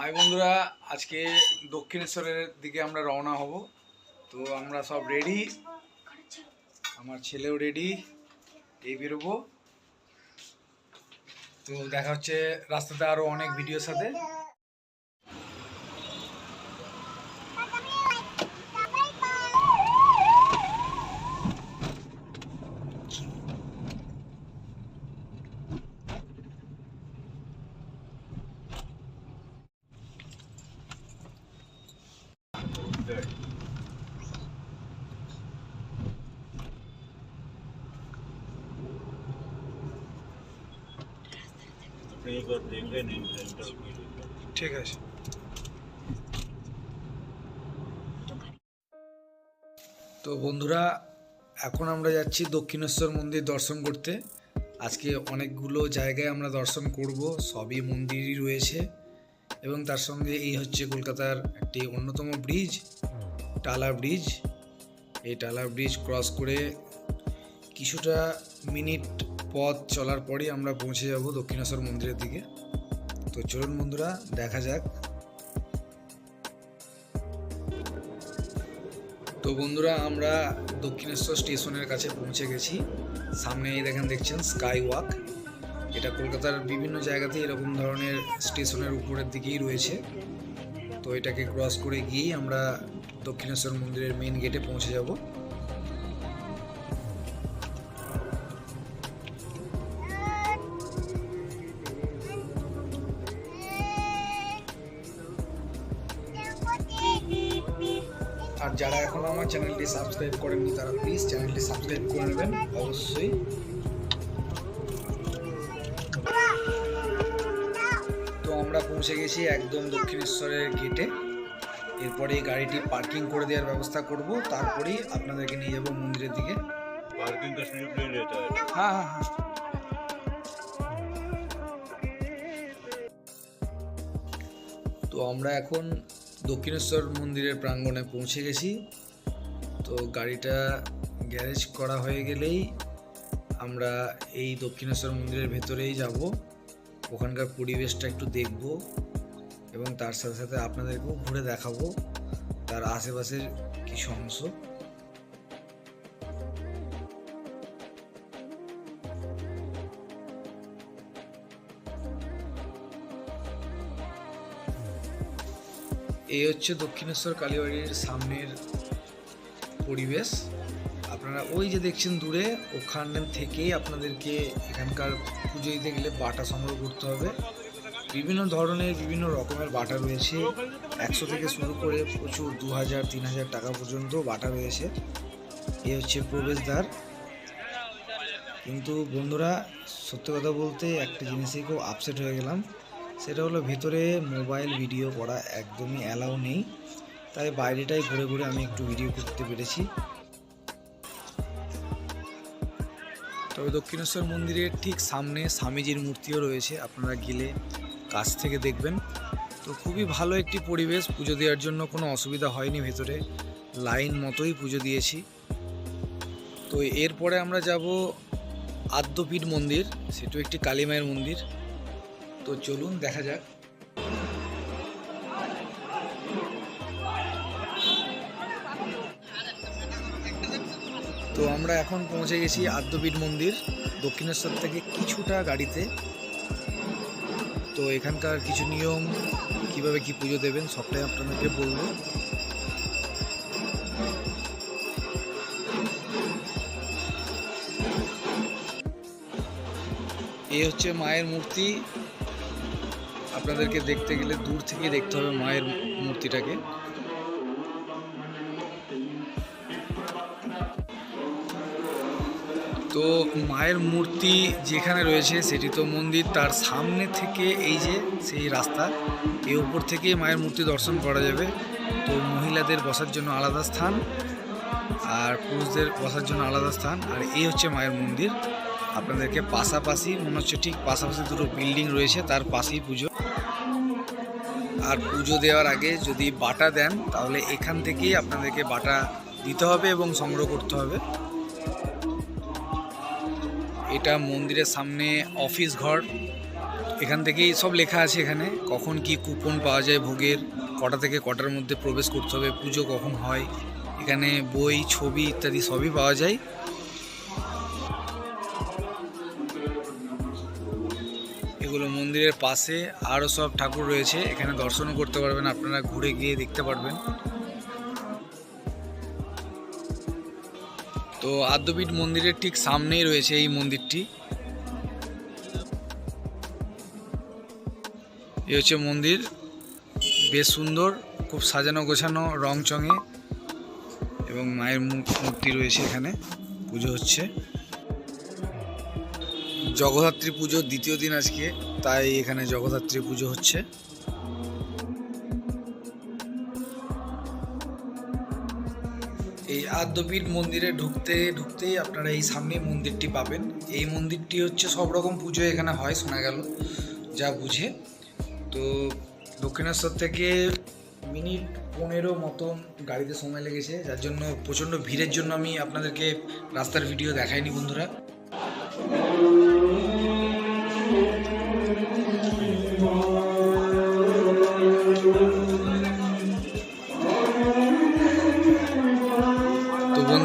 High বন্ধুরা, আজকে দক্ষিণেশ্বরের দিকে আমরা রওনা হব। তো আমরা সব রেডি আমার ছেলেও রেডি এই বেরোবো। তো দেখা হচ্ছে রাস্তাতে আরও অনেক ভিডিওর সাথে। ঠিক আছে। তো বন্ধুরা, এখন আমরা যাচ্ছি দক্ষিণেশ্বর মন্দির দর্শন করতে। আজকে অনেকগুলো জায়গায় আমরা দর্শন করব, সবই মন্দিরই রয়েছে। এবং তার সঙ্গে এই হচ্ছে কলকাতার একটি অন্যতম ব্রিজ, টালা ব্রিজ। এই টালা ব্রিজ ক্রস করে কিছুটা মিনিট পথ চলার পরেই আমরা পৌঁছে যাব দক্ষিণেশ্বর মন্দিরের দিকে। তো চলুন বন্ধুরা, দেখা যাক। তো বন্ধুরা, আমরা দক্ষিণেশ্বর স্টেশনের কাছে পৌঁছে গেছি। সামনে এই দেখেন, দেখছেন স্কাই ওয়াক এটা কলকাতার বিভিন্ন জায়গাতে এরকম ধরনের স্টেশনের উপরের দিকেই রয়েছে। তো এটাকে ক্রস করে গিয়েই আমরা দক্ষিণেশ্বর মন্দিরের মেন গেটে পৌঁছে যাব। আর যারা এখনও আমার চ্যানেলটি সাবস্ক্রাইব করেননি তারা প্লিজ চ্যানেলটি সাবস্ক্রাইব করে নেবেন। অবশ্যই। পৌঁছে গেছি একদম দক্ষিণেশ্বরের গেটে এরপরে এই গাড়িটি পার্কিং করে দেওয়ার ব্যবস্থা করব তারপরেই আপনাদেরকে নিয়ে যাব মন্দিরের দিকে। পার্কিং হ্যাঁ, হ্যাঁ হ্যাঁ। তো আমরা এখন দক্ষিণেশ্বর মন্দিরের প্রাঙ্গণে পৌঁছে গেছি। তো গাড়িটা গ্যারেজ করা হয়ে গেলেই আমরা এই দক্ষিণেশ্বর মন্দিরের ভেতরেই যাব। ওখানকার পরিবেশটা একটু দেখব এবং তার সাথে সাথে আপনাদেরকেও ঘুরে দেখাবো তার আশেপাশের কিছু অংশ এই হচ্ছে দক্ষিণেশ্বর কালীবাড়ির সামনের পরিবেশ। আপনারা ওই যে দেখছেন দূরে ওখান থেকেই আপনাদেরকে এখানকার পুজো দিতে গেলে বাটা সংগ্রহ করতে হবে। বিভিন্ন ধরনের, বিভিন্ন রকমের বাটা রয়েছে। একশো থেকে শুরু করে প্রচুর দু হাজার, তিন হাজার টাকা পর্যন্ত বাটা রয়েছে। এ হচ্ছে প্রবেশদ্বার। কিন্তু বন্ধুরা, সত্যি কথা বলতে একটা জিনিসে খুব আপসেট হয়ে গেলাম। সেটা হলো ভেতরে মোবাইল ভিডিও করা একদমই অ্যালাউ নেই। তাই বাইরেটাই ঘুরে ঘুরে আমি একটু ভিডিও করতে পেরেছি। তবে দক্ষিণেশ্বর মন্দিরের ঠিক সামনে স্বামীজির মূর্তিও রয়েছে, আপনারা গেলে কাছ থেকে দেখবেন। তো খুবই ভালো একটি পরিবেশ, পুজো দেওয়ার জন্য কোনো অসুবিধা হয়নি ভেতরে। লাইন মতোই পুজো দিয়েছি। তো এরপরে আমরা যাব আদ্যপীঠ মন্দির সেটাও একটি কালী মায়ের মন্দির। তো চলুন, দেখা যাক। তো আমরা এখন পৌঁছে গেছি আদ্যপীঠ মন্দির, দক্ষিণেশ্বর থেকে কিছুটা গাড়িতে। তো এখানকার কিছু নিয়ম, কীভাবে কি পুজো দেবেন সবটাই আপনাদেরকে বলব। এই হচ্ছে মায়ের মূর্তি। আপনাদেরকে দেখতে গেলে দূর থেকে দেখতে হবে মায়ের মূর্তিটাকে। তো মায়ের মূর্তি যেখানে রয়েছে, সেটি তো মন্দির। তার সামনে থেকে এই যে সেই রাস্তা, এই উপর থেকে মায়ের মূর্তি দর্শন করা যাবে। তো মহিলাদের বসার জন্য আলাদা স্থান আর পুরুষদের বসার জন্য আলাদা স্থান। আর এই হচ্ছে মায়ের মন্দির। আপনাদেরকে পাশাপাশি, মনে হচ্ছে ঠিক পাশাপাশি দুটো বিল্ডিং রয়েছে, তার পাশেই পুজো। আর পুজো দেওয়ার আগে যদি বাটা দেন, তাহলে এখান থেকেই আপনাদেরকে বাটা দিতে হবে এবং সংগ্রহ করতে হবে। এটা মন্দিরের সামনে অফিস ঘর। এখান থেকেই সব লেখা আছে এখানে। কখন কি কুপন পাওয়া যায় ভোগের। কটা থেকে কটার মধ্যে প্রবেশ করতে হবে, পুজো কখন হয়। এখানে বই, ছবি ইত্যাদি সবই পাওয়া যায়। এগুলো মন্দিরের পাশে আরও সব ঠাকুর রয়েছে। এখানে দর্শনও করতে পারবেন। আপনারা ঘুরে গিয়ে দেখতে পারবেন। তো আদ্যপীঠ মন্দিরের ঠিক সামনেই রয়েছে এই মন্দিরটি। এই হচ্ছে মন্দির। বেশ সুন্দর, খুব সাজানো গোছানো রং চঙে এবং মায়ের মূর্তি রয়েছে এখানে, পুজো হচ্ছে। জগদ্ধাত্রী পুজোর দ্বিতীয় দিন আজকে, তাই এখানে জগদ্ধাত্রী পুজো হচ্ছে। আদ্যপীঠ মন্দিরে ঢুকতে, ঢুকতেই আপনারা এই সামনে মন্দিরটি পাবেন। এই মন্দিরটি হচ্ছে সব রকম পুজো এখানে হয়, শোনা গেল, যা বুঝে। তো দক্ষিণেশ্বর থেকে মিনিট পনেরো মতন গাড়িতে সময় লেগেছে, যার জন্য প্রচণ্ড ভিড়ের জন্য আমি আপনাদেরকে রাস্তার ভিডিও দেখাইনি বন্ধুরা।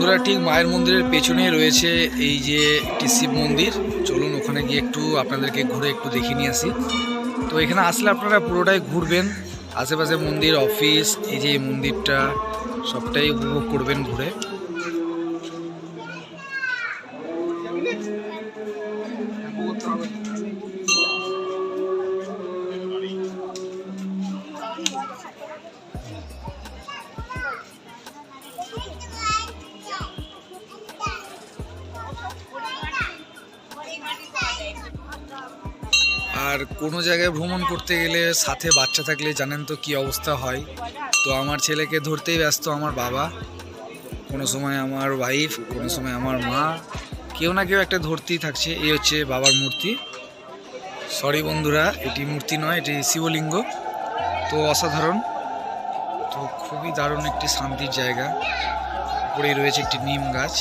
বন্ধুরা, ঠিক মায়ের মন্দিরের পেছনে রয়েছে এই যে একটি শিব মন্দির। চলুন ওখানে গিয়ে একটু আপনাদেরকে ঘুরে একটু দেখে নিয়ে আসি। তো এখানে আসলে আপনারা পুরোটাই ঘুরবেন। আশেপাশে মন্দির, অফিস, এই যে মন্দিরটা, সবটাই উপভোগ করবেন ঘুরে। কোনো জায়গায় ভ্রমণ করতে গেলে সাথে বাচ্চা থাকলে জানেন তো কি অবস্থা হয়। তো আমার ছেলেকে ধরতেই ব্যস্ত আমার বাবা। কোনো সময় আমার ওয়াইফ কোনো সময় আমার মা। কেউ না কেউ একটা ধরতেই থাকছে, এই হচ্ছে বাবার মূর্তি। সরি বন্ধুরা, এটি মূর্তি নয়, এটি শিবলিঙ্গ। তো অসাধারণ। তো খুবই দারুণ একটি শান্তির জায়গা। উপরেই রয়েছে একটি নিম গাছ।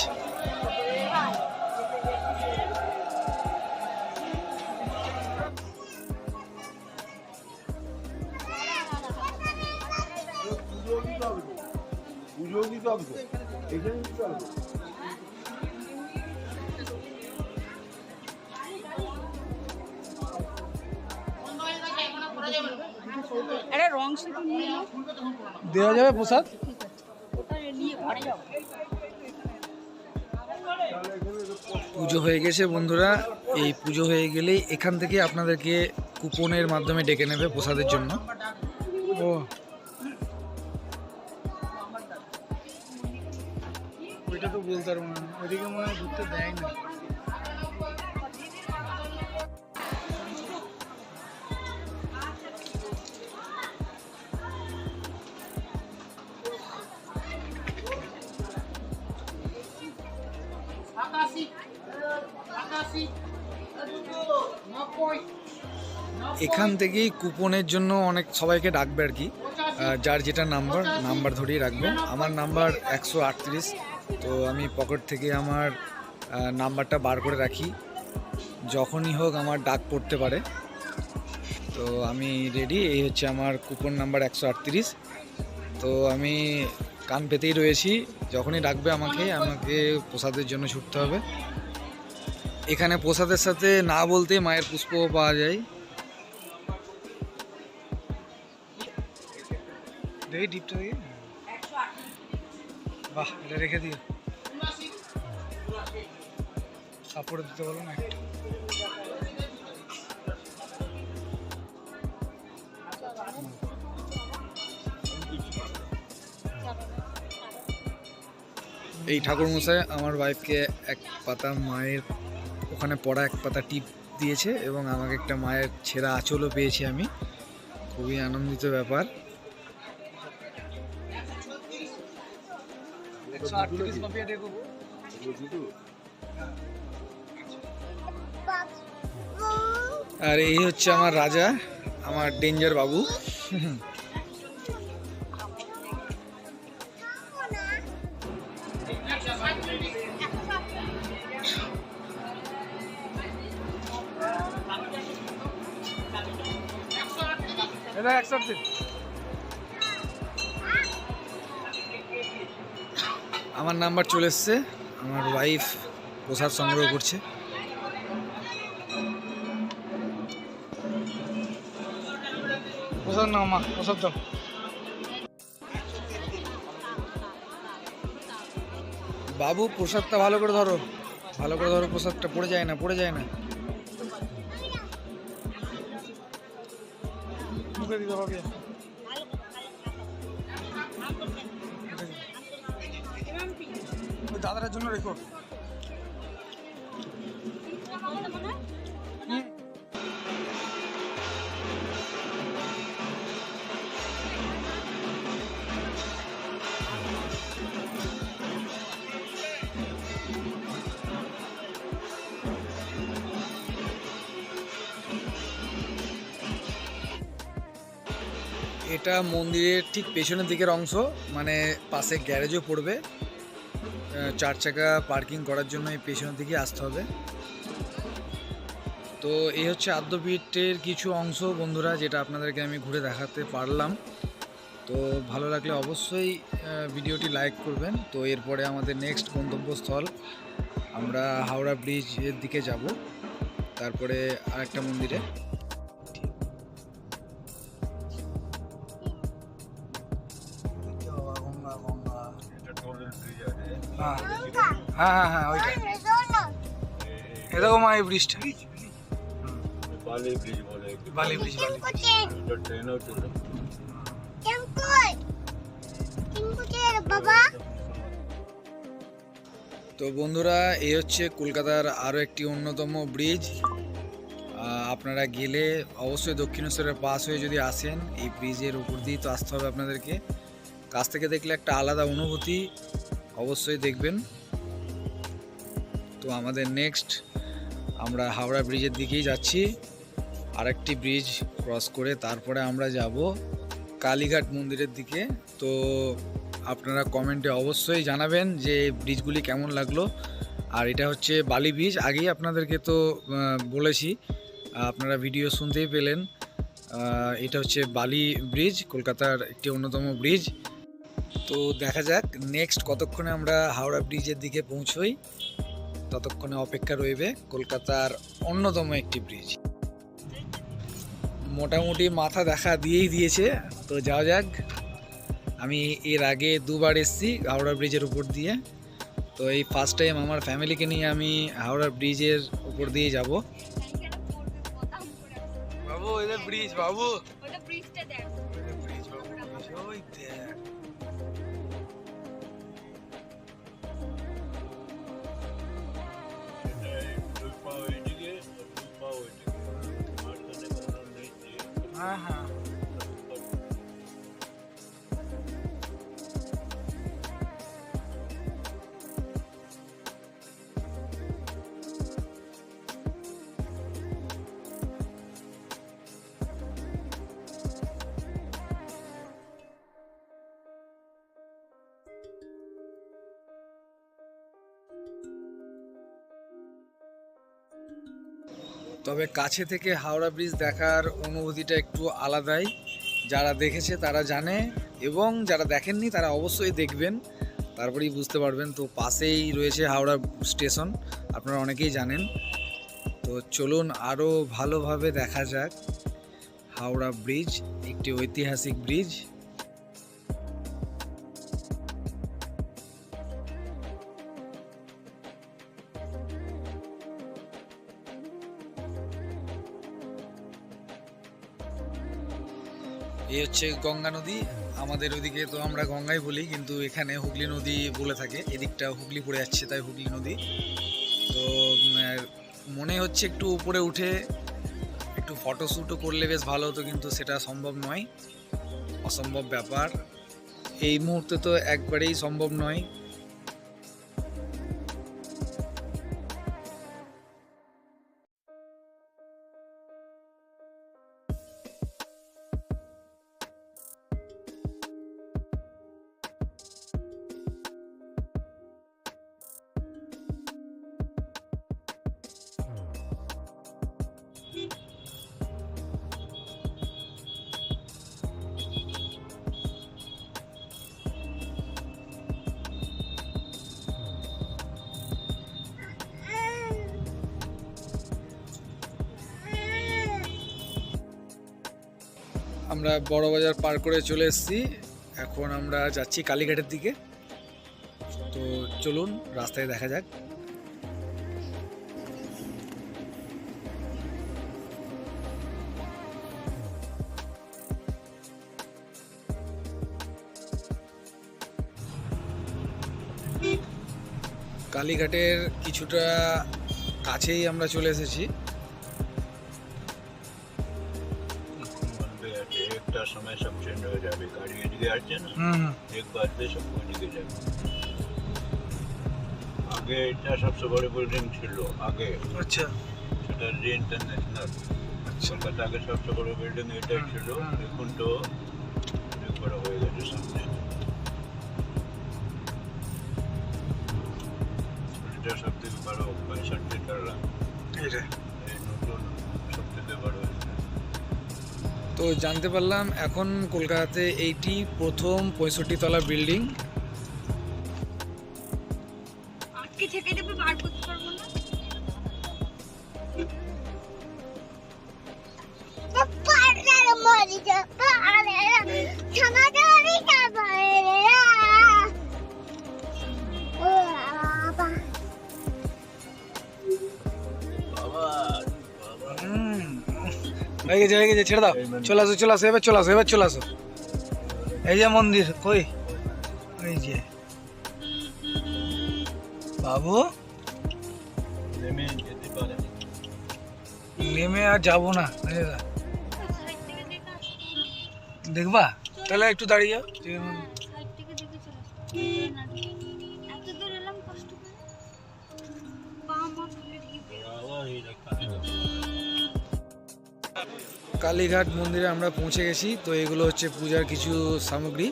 দেওয়া যাবে প্রসাদ? পুজো হয়ে গেছে বন্ধুরা। এই পুজো হয়ে গেলেই এখান থেকে আপনাদেরকে কুপনের মাধ্যমে ডেকে নেবে প্রসাদের জন্য। ও। ওইটা তো বলতে পারব না। ওইদিকে মনে হয় ঘুরতে দেয় না এখান থেকেই কুপনের জন্য অনেক সবাইকে ডাকবে আর কি। যার যেটা নাম্বার নাম্বার ধরিয়ে রাখবেন আমার নাম্বার একশো আটত্রিশ। তো আমি পকেট থেকে আমার নাম্বারটা বার করে রাখি। যখনই হোক আমার ডাক পড়তে পারে। তো আমি রেডি এই হচ্ছে আমার কুপন নাম্বার একশো আটত্রিশ। তো আমি কান পেতেই রয়েছি। যখনই ডাকবে আমাকে আমাকে প্রসাদের জন্য ছুটতে হবে। এখানে প্রসাদের সাথে না বলতে মায়ের পুষ্পও পাওয়া যায়। দেখি ডিপটা দেখি বাহ, এটা রেখে দিও। কাপড়ে দিতে বলো না এই ঠাকুর মশাই আমার ওয়াইফকে এক পাতা মায়ের ওখানে পড়া এক পাতা টিপ দিয়েছে এবং আমাকে একটা মায়ের ছেঁড়া আঁচলও পেয়েছি আমি। খুবই আনন্দিত ব্যাপার। আর এই হচ্ছে আমার রাজা আমার ডেঞ্জার বাবু। এটা একশো আমার নাম্বার চলে এসছে। আমার ওয়াইফ প্রসাদ সংগ্রহ করছে। প্রসাদ নাও মা, প্রসাদ দাও। বাবু, প্রসাদটা ভালো করে ধরো। ভালো করে ধরো, প্রসাদটা পড়ে যায় না, পড়ে যায় না। দিতে দাদাটার জন্য রেখো এটা মন্দিরের ঠিক পেছনের দিকের অংশ মানে পাশে গ্যারেজও পড়বে। চার চাকা পার্কিং করার জন্য এই পেছনের দিকে আসতে হবে। তো এই হচ্ছে আদ্যপীঠের কিছু অংশ বন্ধুরা, যেটা আপনাদেরকে আমি ঘুরে দেখাতে পারলাম। তো ভালো লাগলে অবশ্যই ভিডিওটি লাইক করবেন। তো এরপরে আমাদের নেক্সট গন্তব্যস্থল, আমরা হাওড়া ব্রিজের দিকে যাব। তারপরে আরেকটা মন্দিরে। হ্যাঁ। হ্যাঁ হ্যাঁ হ্যাঁ ওইটা। এরকম এই ব্রিজটা বালি ব্রিজ বলে বালি ব্রিজ বালি ট্রেনও চলে। বাবা। তো বন্ধুরা এই হচ্ছে কলকাতার আরও একটি অন্যতম ব্রিজ আপনারা গেলে অবশ্যই দক্ষিণেশ্বরের পাশ হয়ে যদি আসেন এই ব্রিজের উপর দিয়েই তো আসতে হবে আপনাদেরকে। কাছ থেকে দেখলে একটা আলাদা অনুভূতি। অবশ্যই দেখবেন। তো আমাদের নেক্সট আমরা হাওড়া ব্রিজের দিকেই যাচ্ছি। আরেকটি ব্রিজ ক্রস করে তারপরে আমরা যাব কালীঘাট মন্দিরের দিকে। তো আপনারা কমেন্টে অবশ্যই জানাবেন যে ব্রিজগুলি কেমন লাগল। আর এটা হচ্ছে বালি ব্রিজ, আগেই আপনাদেরকে তো বলেছি, আপনারা ভিডিও শুনতেই পেলেন। এটা হচ্ছে বালি ব্রিজ, কলকাতার একটি অন্যতম ব্রিজ। তো দেখা যাক নেক্সট কতক্ষণে আমরা হাওড়া ব্রিজের দিকে পৌঁছই ততক্ষণে অপেক্ষা রইবে কলকাতার অন্যতম একটি ব্রিজ মোটামুটি মাথা দেখা দিয়েই দিয়েছে তো যাওয়া যাক আমি এর আগে দুবার এসেছি হাওড়া ব্রিজের উপর দিয়ে তো এই ফার্স্ট টাইম আমার ফ্যামিলিকে নিয়ে আমি হাওড়া ব্রিজের উপর দিয়ে যাব বাবু ব্রিজ বাবু हाँ हाँ তবে কাছে থেকে হাওড়া ব্রিজ দেখার অনুভূতিটা একটু আলাদাই। যারা দেখেছে তারা জানে এবং যারা দেখেননি তারা অবশ্যই দেখবেন। তারপরেই বুঝতে পারবেন। তো পাশেই রয়েছে হাওড়া স্টেশন, আপনারা অনেকেই জানেন। তো চলুন আরও ভালোভাবে দেখা যাক হাওড়া ব্রিজ, একটি ঐতিহাসিক ব্রিজ। হচ্ছে গঙ্গা নদী। আমাদের ওদিকে তো আমরা গঙ্গাই বলি, কিন্তু এখানে হুগলি নদী বলে থাকে। এদিকটা হুগলি পড়ে যাচ্ছে, তাই হুগলি নদী। তো মনে হচ্ছে একটু উপরে উঠে একটু ফটোশ্যুটও করলে বেশ ভালো হতো, কিন্তু সেটা সম্ভব নয়। অসম্ভব ব্যাপার। এই মুহূর্তে তো একবারেই সম্ভব নয়। আমরা বড় বাজার পার করে চলে এসেছি। এখন আমরা যাচ্ছি কালীঘাটের দিকে। তো চলুন, রাস্তায় দেখা যাক। কালীঘাটের কিছুটা কাছেই আমরা চলে এসেছি। গাড়ি এদিকে আসছে না হুম एक बार से सबको दिखे जाएगा আগে এটা সবচেয়ে বড় বিল্ডিং ছিল আগে আচ্ছা সেটা জি ইন্টারন্যাশনাল কলকাতা আগে সবচেয়ে বড় বিল্ডিং এটাই হুম, ছিল হুম। এখন তো তো জানতে পারলাম এখন কলকাতাতে এইটি প্রথম পঁয়ষট্টি তলা বিল্ডিং। হয়ে গেছে হয়ে গেছে ছেড়ে দাও। চলে আসো চলে আসো এবার চলে আসো এবার চলে আসো। এই যে মন্দির কই? এই যে। বাবু? নেমে যেতে পারে। নেমে আর যাব না। দেখবা? তাহলে একটু দাঁড়িয়ে যাও। কষ্ট কালীঘাট মন্দিরে আমরা পৌঁছে গেছি। তো এগুলো হচ্ছে পূজার কিছু সামগ্রী।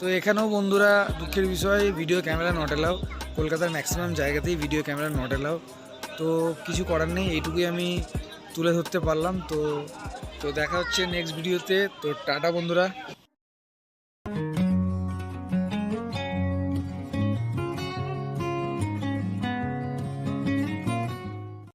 তো এখানেও বন্ধুরা দুঃখের বিষয় ভিডিও ক্যামেরা নট এলাও কলকাতার ম্যাক্সিমাম জায়গাতেই ভিডিও ক্যামেরা নট এলাও তো কিছু করার নেই, এইটুকুই আমি তুলে ধরতে পারলাম। তো তো দেখা হচ্ছে নেক্সট ভিডিওতে তো টাটা বন্ধুরা।